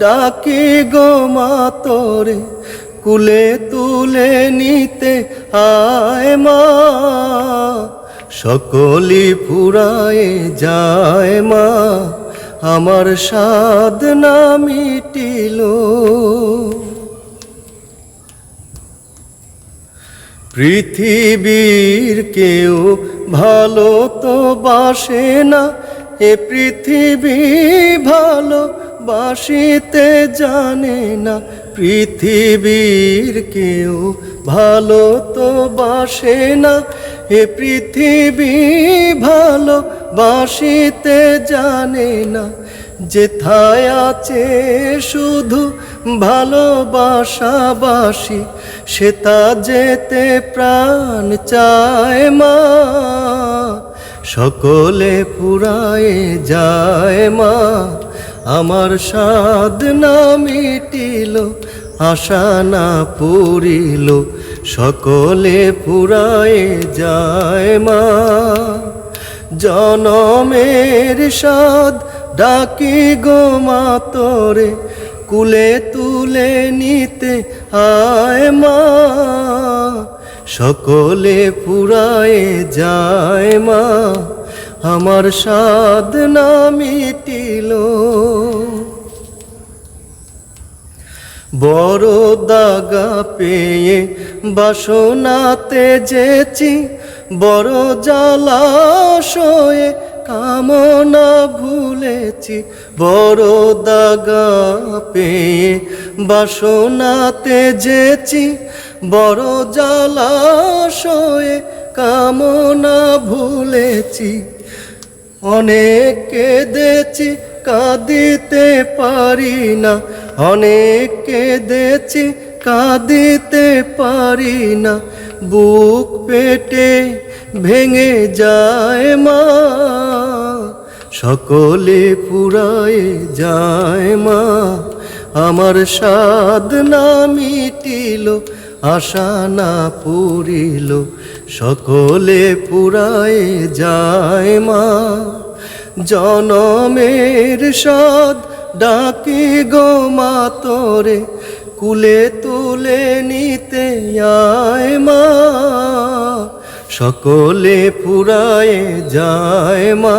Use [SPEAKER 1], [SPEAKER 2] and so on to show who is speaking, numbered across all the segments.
[SPEAKER 1] ডাকি গো মা তোরে, কুলে তুলে নিতে আয় মা। সকলি পুরায় যায় মা, আমার সাদ না মিটিল। পৃথিবীর কেউ ভালো তো বাসে না, এ পৃথিবী ভালো বাসিতে জানে না পৃথিবীর কেউ, ভালো তো বাসে না। এ পৃথিবী ভালো বাসিতে জানে না যেথায় আছে শুধু ভালোবাসা ভালোবাসাবাসি সেটা যেতে প্রাণ চায় মা। সকলে পুরায় যায় মা। আমার সাদ না মিটিল, আশা না পুরিল সকলে পুরায় যায় মা। জনমের সাদ ডাকি গো তোরে, কুলে তুলে নিতে আয় মা। সকলে পুরায় যায় মা। আমার না মিটিল। বড় দাগা পেয়ে বাসনাতে যেছি বড় জ্বালাশয়ে কামনা ভুলেছি বড় দাগা পেয়ে বাসনাতে যেছি বড় জ্বালাশয়ে কামনা ভুলেছি অনেক কেঁদেছি কাঁদিতে পারি না। অনেক কেঁদেছি কাঁদিতে পারি না। বুক পেটে ভেঙে যায় মা। সকলে পুরায় যায় মা। আমার সাদ না মিটিল আশা না পুরিল সকলে পুরায় যায় মা। জনমের সাদ ডাকি গো মা তোরে, কুলে তুলে নিতে আয় মা। সকলে পুরায় যায় মা,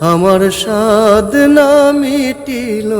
[SPEAKER 1] আমার সাদ না মিটিল।